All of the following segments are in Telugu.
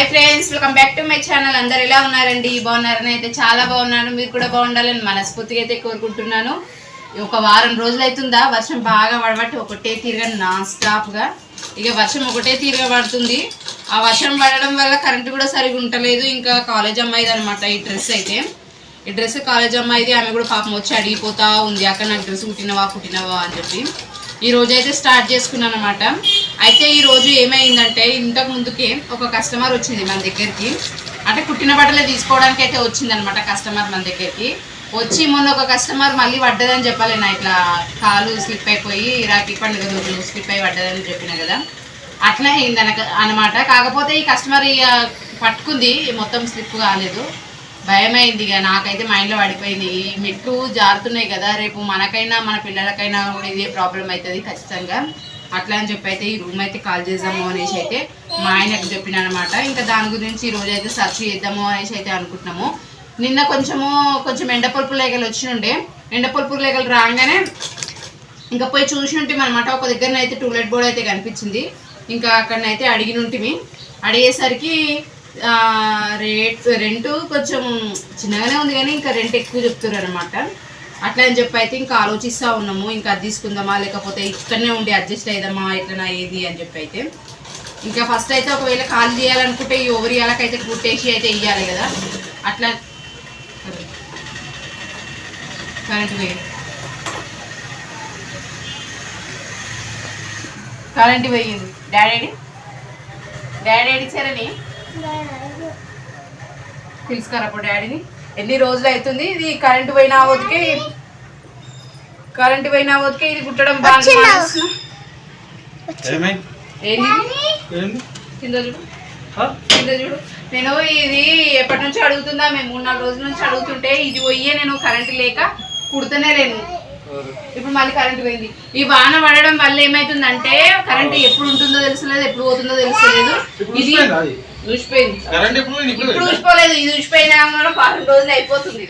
Hi friends welcome back to my channel అందరు ఎలా ఉన్నారండి? బాగున్నారని అయితే చాలా బాగున్నాను. మీరు కూడా బాగుండాలని మనస్ఫూర్తిగా అయితే కోరుకుంటున్నాను. ఒక వారం రోజులు అవుతుందా వర్షం బాగా పడబట్టి ఒకటే తీరుగా నాన్ స్టాప్గా ఇక వర్షం ఒకటే తీరుగా పడుతుంది. ఆ వర్షం పడడం వల్ల కరెంటు కూడా సరిగా ఉండలేదు. ఇంకా కాలేజ్ అమ్మాయిది అనమాట ఈ డ్రెస్ అయితే. ఈ డ్రెస్ కాలేజ్ అమ్మాయిది ఆమె కూడా పాపం వచ్చి అడిగిపోతా ఉంది. అక్కడ నాకు డ్రెస్ కుట్టినవా కుట్టినవా? అని చెప్పి. ఈరోజు అయితే స్టార్ట్ చేసుకున్నాను అనమాట అయితే ఈరోజు ఏమైందంటే ఇంతకు ముందుకే ఒక కస్టమర్ వచ్చింది మన దగ్గరికి. అంటే కుట్టిన బట్టలే తీసుకోవడానికి అయితే వచ్చింది అనమాట కస్టమర్ మన దగ్గరికి. వచ్చి మొన్న ఒక కస్టమర్ మళ్ళీ పడ్డదని చెప్పాలి నా ఇట్లా కాలు స్లిప్ అయిపోయి రాఖీ పండుగ రోజు స్లిప్ అయి పడ్డదని చెప్పిన కదా. అట్లా అయింది అనమాట కాకపోతే ఈ కస్టమర్ ఇక పట్టుకుంది మొత్తం స్లిప్ కాలేదు. భయమైంది ఇక నాకైతే మైండ్లో పడిపోయింది. ఈ మెట్లు జారుతున్నాయి కదా రేపు మనకైనా మన పిల్లలకైనా కూడా ఇదే ప్రాబ్లం అవుతుంది ఖచ్చితంగా. అట్లా అని చెప్పి అయితే ఈ రూమ్ అయితే కాల్ చేద్దాము అనేసి అయితే మా ఆయనకు చెప్పిన అనమాట ఇంకా దాని గురించి ఈ రోజు అయితే సర్చ్ చేద్దాము అనేసి అయితే అనుకుంటున్నాము. నిన్న కొంచెము కొంచెం ఎండపొలుపు లేగలు వచ్చినుండే. ఎండపొలుపు లేగలు రాగానే ఇంకా పోయి చూసినట్టు అనమాట ఒక దగ్గర అయితే టూలెట్ బోర్డ్ అయితే కనిపించింది. ఇంకా అక్కడనైతే అడిగినుంటిమి. అడిగేసరికి రేట్ రెంట్ కొంచెం చిన్నగానే ఉంది కానీ ఇంకా రెంట్ ఎక్కువ చెప్తున్నారు అనమాట అట్లా అని చెప్పి అయితే ఇంకా ఆలోచిస్తూ ఉన్నాము. ఇంకా అది తీసుకుందామా లేకపోతే ఇక్కడనే ఉండి అడ్జస్ట్ అయిదామా ఎట్లనా ఏది అని చెప్పి అయితే. ఇంకా ఫస్ట్ అయితే ఒకవేళ కాల్ చేయాలనుకుంటే ఈ ఓవర్ ఇయాలకైతే కుట్టేసి అయితే ఇవ్వాలి కదా. అట్లా కరెంట్ పోయి కరెంట్ పోయింది డాడీ డాడీ సరేనే పిలుచుకారు అప్పుడు డాడీని. ఎన్ని రోజులు అవుతుంది? ఇది కరెంట్ పోయిన అవతికి కరెంట్ పోయిన అవతికి ఇది కుట్టడం చూడు. ఆ? కింద చూడు. నేను ఇది ఎప్పటి నుంచి అడుగుతుందా మేము మూడు నాలుగు రోజుల నుంచి అడుగుతుంటే ఇది పోయే నేను కరెంట్ లేక కుడుతూనే లేను. ఇప్పుడు మళ్ళీ కరెంట్ పోయింది. ఈ వాన పడడం వల్ల ఏమైతుందంటే కరెంట్ ఎప్పుడు తెలుసలేదు ఎప్పుడు పోతుందో తెలుసలేదు. ఇది? ఇప్పుడు? చూసిపోలేదు ఇది చూసిపోయినా కూడా వారం రోజులు అయిపోతుంది.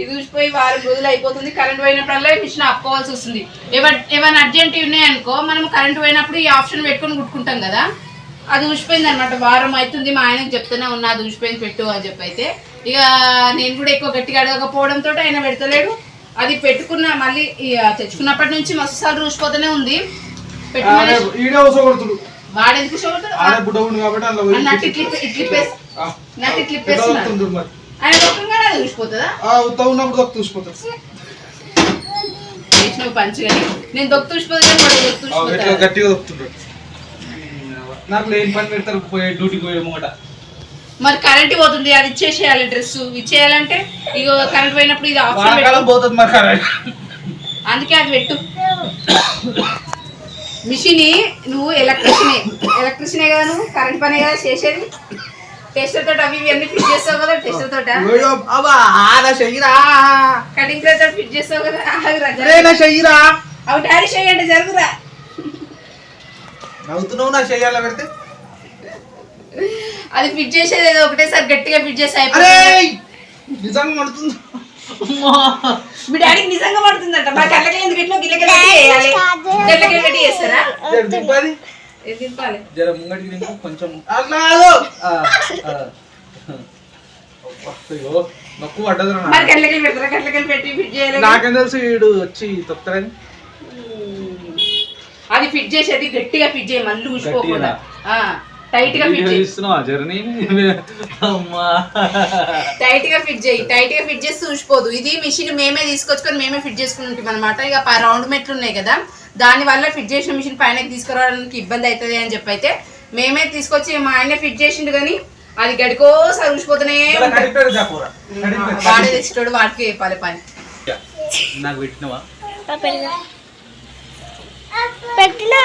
ఇది చూసిపోయి వారం రోజులు అయిపోతుంది. కరెంట్ పోయినప్పుడల్లా మిషన్ ఆపుకోవాల్సి వస్తుంది. ఏమైనా అర్జెంట్ ఉన్నాయనుకో మనం కరెంట్ పోయినప్పుడు ఈ ఆప్షన్ పెట్టుకొని కుట్టుకుంటాం కదా. అది ఊసిపోయింది అనమాట వారం అవుతుంది మా ఆయనకు చెప్తూనే ఉన్నా అది ఊసిపోయింది పెట్టు అని చెప్పి అయితే ఇక నేను కూడా ఎక్కువ గట్టిగా అడగకపోవడంతో ఆయన పెడతలేడు. అది పెట్టుకున్న మళ్ళీ ఇక తెచ్చుకున్నప్పటి నుంచి మస్తు సార్లు ఊసిపోతూనే ఉంది. ఈడే వాడెందుకు ఆడే బుడ్డ కాబట్టి అందులో పోయి నాకు ఇట్లా ఇట్లా ఇప్పేసి ఆ. నాకు ఇట్లా ఎట్లా ఇప్పేస్తున్నాడు దొరుకుతుండు మరి. ఆయన ఆ ఉత్త ఉన్నప్పుడు దొరికి చూసిపోతాడు. చేసినవి పంచు కానీ. నేను దొక్కు వాడు గట్టిగా నాకు లేని పని పెడతారు పోయే డ్యూటీకి పోయే ముంగట. మరి కరెంట్ పోతుంది అది ఇచ్చేసేయాలి డ్రెస్ ఇచ్చేయాలంటే ఇక కరెంట్ పోయినప్పుడు ఇది పెట్టు. పోతుంది మరి కరెంట్ అందుకే అది పెట్టు. మిషన్ నువ్వు ఎలక్ట్రిషనే ఎలక్ట్రిషనే కదా నువ్వు? కరెంట్ పనే కదా చేసేది. టెస్టర్ తోటి అవి ఇవి అన్ని ఫిట్ చేస్తావు కదా టెస్టర్ తోట? కటింగ్ ప్లేట్ తోటి ఫిట్ చేస్తావు కదా అవి డాడీ చేయండి జరుగురా. నవ్వుతున్నావు నా చెయ్యాల పెడితే? అది ఫిట్ చేసేది ఏదో ఒకటేసారి గట్టిగా ఫిట్ చేసి నిజంగా పడుతుంది మీ డాడీకి నిజంగా పడుతుందంట. మా కళ్ళకి ఎందుకు ఇట్లా గిల్లకి చేస్తారా? జర దింపాది ఏం తిప్పాలి జర ముంగటికి దింపు కొంచెం. నొక్కు. మరి గట్లకి పెడతారా? పెట్టి ఫిట్ చేయాలి. నాకేం తెలుసు వీడు వచ్చి తొక్కుతారని అది ఫిట్ చేసేది గట్టిగా ఫిట్ చేయి మళ్ళీ ఊసిపోకుండా. టైట్గా ఫిట్ తీస్తున్నావా? జర్నీ? అమ్మా. టైట్గా ఫిట్ చేయి. టైట్గా ఫిట్ చేస్తే ఊసిపోదు ఇది మిషన్ మేమే తీసుకొచ్చుకొని మేమే ఫిట్ చేసుకుని ఉంటాం అనమాట ఇక రౌండ్ మెట్లు ఉన్నాయి కదా. దాని వల్ల ఫిట్ చేసిన మిషన్ పైన తీసుకురావడానికి ఇబ్బంది అవుతుంది అని చెప్పి అయితే మేమే తీసుకొచ్చి మా ఆయన ఫిట్ చేసిండు కానీ అది చాకూర. కడిపాడు. వాడే తెచ్చేటోడు వాడికి చెప్పాలి పని. నాకు పెట్టినవా? పెట్టినా?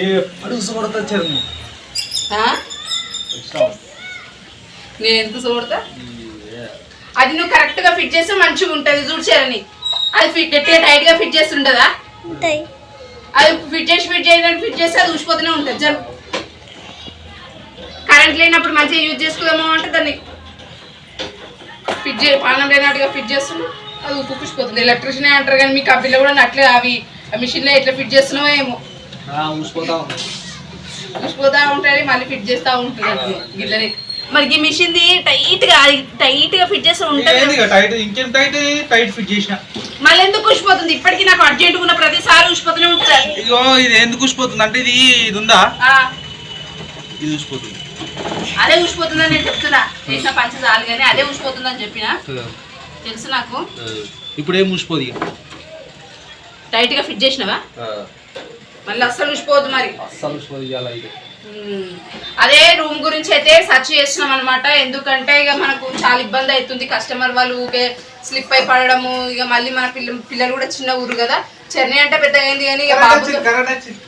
ఏ అడుగు చర్మం? నేను ఎంత చూడతా? అది నువ్వు కరెక్ట్గా ఫిట్ చేస్తే మంచిగా ఉంటది చూడ్చారని అది ఫిట్ గట్టిగా టైట్గా ఫిట్ చేసి ఉంటుందా అది ఫిట్ చేసి ఫిట్ చేయడానికి ఫిట్ చేస్తే అది ఊసిపోతూనే ఉంటుంది జరు కరెంట్ లేనప్పుడు మంచిగా యూజ్ చేసుకుందాము అంటే దాన్ని ఫిట్ చే పానం లేనట్టుగా ఫిట్ చేస్తున్నాం అది ఉప్పుకుసిపోతుంది ఎలక్ట్రిషియన్ అంటారు కానీ మీ కంపెనీలో కూడా అట్లే అవి మిషన్లో ఎట్లా ఫిట్ చేస్తున్నావో ఏమో. ఊసిపోతా చూసిపోతా ఉంటుంది మళ్ళీ ఫిట్ చేస్తా ఉంటుంది. గిట్లనే. మరి ఈ మిషన్ ది టైట్గా టైట్గా ఫిట్ చేస్తూ ఉంటుంది టైట్ ఇంకేం టైట్? టైట్ ఫిట్ చేసిన. మళ్ళీ ఎందుకు ఉసిపోతుంది ఇప్పటికీ నాకు అర్జెంట్ ఉన్న ప్రతిసారి ఉసిపోతూనే ఉంటుంది. ఇగో ఇది ఎందుకు ఊసిపోతుంది అంటే ఇది ఇది ఉందా? ఇది ఊసిపోతుంది అదే ఉసిపోతుందని నేను చెప్తున్నా. చేసిన పంచ చాలు కానీ అదే ఉసిపోతుందని చెప్పిన? తెలుసు నాకు. ఇప్పుడు ఏం ఊసిపోదు ఇక? టైట్గా ఫిట్ చేసినవా? మళ్ళీ అస్సలు ఉసిపోవద్దు మరి. అస్సలు ఊసిపోదు ఇవాళ ఇది ఉమ్, అదే రూమ్ గురించి అయితే సెర్చ్ చేస్తున్నాం అనమాట ఎందుకంటే ఇక మనకు చాలా ఇబ్బంది అవుతుంది. కస్టమర్ వాళ్ళు ఊకే స్లిప్ అయి పడడము ఇక మళ్ళీ మన పిల్ల పిల్లలు కూడా చిన్న ఊరు కదా. చెన్నై అంటే పెద్దగా అయింది కానీ ఇక వచ్చింది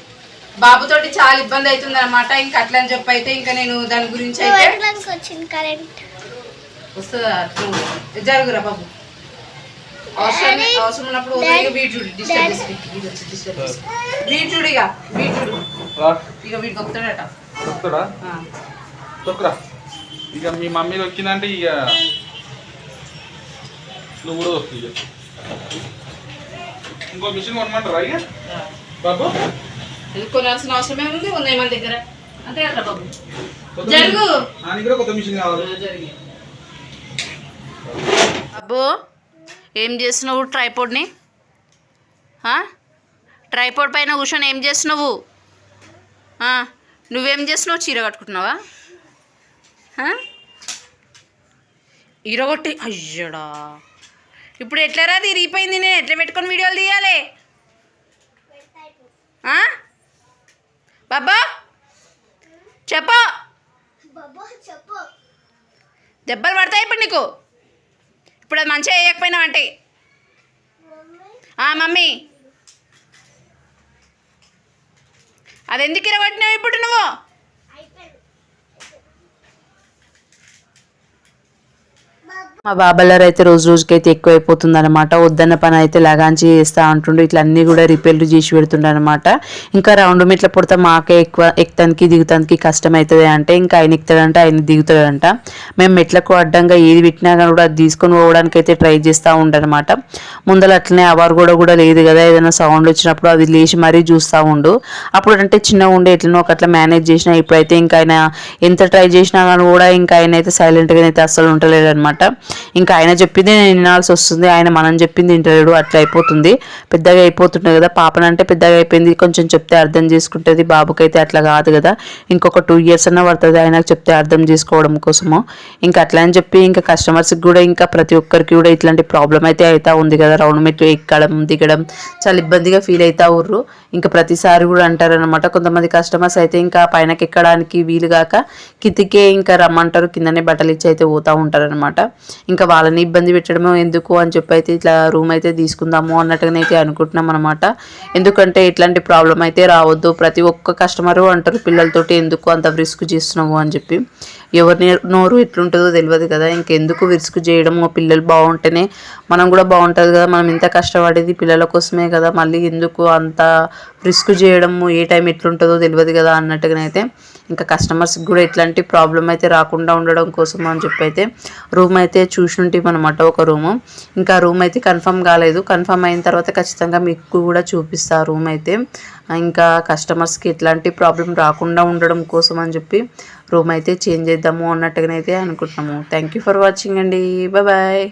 బాబుతోటి చాలా ఇబ్బంది అవుతుంది అనమాట ఇంకా అట్లా అని చెప్పి అయితే ఇంకా నేను దాని గురించి అయితే వస్తుందా? జరుగురా బాబు. అవసరం అవసరం ఉన్నప్పుడు ఇక వీడు చూడు డిస్టర్బ్ వీడు వచ్చి వీడు చూడు ఇక వీడు చూడు రా. ఇక వీడికి వస్తాడట తొక్కురా ఆ. తొక్కురా. ఇక మీ మమ్మీ దొక్కిందంటే ఇక నువ్వు కూడా దొక్కు ఇక. ఇంకో మిషన్ కొనమంటారా ఇక? బాబు? కొనాల్సిన అవసరం ఏముంది ఉన్నాయి మన దగ్గర. అంతే కదా బాబు? జరుగు. నాకు కూడా కొత్త మిషన్ కావాలి. అబ్బో ఏం చేస్తున్నావు ట్రైపోడ్ని? ట్రైపోడ్ పైన కూర్చొని ఏం చేస్తున్నావు? నువ్వేం చేస్తున్నావు? చీర కట్టుకుంటున్నావా? ఇరగొట్టి అయ్యడా! ఇప్పుడు ఎట్లరా అది ఇరిగిపోయింది నేను? ఎట్లా పెట్టుకొని వీడియోలు తీయాలి? ఆ? బాబా! చెప్పు! బాబా చెప్పు. దెబ్బలు పడతాయి ఇప్పుడు నీకు? ఇప్పుడు అది మంచిగా వేయకపోయినా అంటే? ఆ మమ్మీ. అది ఎందుకు ఇరవట్టినావు ఇప్పుడు నువ్వు? మా బాబాలర్ అయితే రోజు రోజుకైతే ఎక్కువైపోతుంది అనమాట వద్దన్న పని అయితే లగాంచి చేస్తా ఉంటుండు ఇట్లా అన్ని కూడా రిపేర్లు చేసి పెడుతుండే అనమాట ఇంకా రౌండ్ మీట్ల పుడతా మాకే ఎక్కువ ఎక్కడానికి దిగుతానికి కష్టం అవుతుంది అంటే ఇంకా ఆయన ఎక్కుతాడంట ఆయన దిగుతాడంట. మేము మెట్లకు అడ్డంగా ఏది పెట్టినా కానీ కూడా అది తీసుకొని పోవడానికి అయితే ట్రై చేస్తూ ఉండనమాట ముందర అట్లనే అవర్ కూడా కూడా లేదు కదా ఏదైనా సౌండ్ వచ్చినప్పుడు అది లేచి మరీ చూస్తూ ఉండు. అప్పుడు అంటే చిన్నగా ఉండే ఎట్లనో ఒక అట్లా మేనేజ్ చేసినా ఇప్పుడైతే ఇంకా ఆయన ఎంత ట్రై చేసినా కానీ కూడా ఇంకా ఆయన అయితే సైలెంట్గా అయితే అస్సలు ఉంటలేడు అనమాట ఇంకా ఆయన చెప్పింది నేను వినాల్సి వస్తుంది. ఆయన మనం చెప్పింది ఇంటర్వ్యూ అట్లా అయిపోతుంది. పెద్దగా అయిపోతుంటుంది కదా. పాపనంటే పెద్దగా అయిపోయింది. కొంచెం చెప్తే అర్థం చేసుకుంటుంది. బాబుకైతే అట్లా కాదు కదా. ఇంకొక టూ ఇయర్స్ అన్న పడుతుంది ఆయనకు చెప్తే అర్థం చేసుకోవడం కోసము. ఇంకా అట్లా అని చెప్పి ఇంకా కస్టమర్స్కి కూడా ఇంకా ప్రతి ఒక్కరికి కూడా ఇట్లాంటి ప్రాబ్లం అయితే అవుతా ఉంది కదా. రౌండ్ మెట్లు ఎక్కడం దిగడం చాలా ఇబ్బందిగా ఫీల్ అవుతా ఉర్రు. ఇంకా ప్రతిసారి కూడా అంటారనమాట కొంతమంది కస్టమర్స్ అయితే ఇంకా పైనకి ఎక్కడానికి వీలు కాక ఇంకా రమ్మంటారు. కిందనే బట్టలు ఇచ్చి అయితే పోతూ ఉంటారనమాట ఇంకా వాళ్ళని ఇబ్బంది పెట్టడము ఎందుకు అని చెప్పి అయితే ఇట్లా రూమ్ అయితే తీసుకుందాము అన్నట్టుగానైతే అనుకుంటున్నాం అనమాట ఎందుకంటే ఇట్లాంటి ప్రాబ్లం అయితే రావద్దు. ప్రతి ఒక్క కస్టమరు అంటారు పిల్లలతోటి ఎందుకు అంత రిస్క్ చేస్తున్నావు అని చెప్పి. ఎవరి నోరు ఎట్లుంటుందో తెలియదు కదా. ఇంకెందుకు రిస్క్ చేయడము పిల్లలు బాగుంటేనే మనం కూడా బాగుంటుంది కదా. మనం ఇంత కష్టపడేది పిల్లల కోసమే కదా. మళ్ళీ ఎందుకు అంత రిస్క్ చేయడము ఏ టైం ఎట్లుంటుందో తెలియదు కదా అన్నట్టుగానైతే ఇంకా కస్టమర్స్కి కూడా ఎట్లాంటి ప్రాబ్లం అయితే రాకుండా ఉండడం కోసం అని చెప్పి అయితే రూమ్ అయితే చూసుంటే అనమాట ఒక రూము ఇంకా రూమ్ అయితే కన్ఫర్మ్ కాలేదు. కన్ఫర్మ్ అయిన తర్వాత ఖచ్చితంగా మీకు కూడా చూపిస్తా రూమ్ అయితే. ఇంకా కస్టమర్స్కి ఎట్లాంటి ప్రాబ్లం రాకుండా ఉండడం కోసం అని చెప్పి రూమ్ అయితే చేంజ్ చేద్దాము అన్నట్టుగానైతే అనుకుంటున్నాము. థ్యాంక్ యూ ఫర్ వాచింగ్ అండి. బాయ్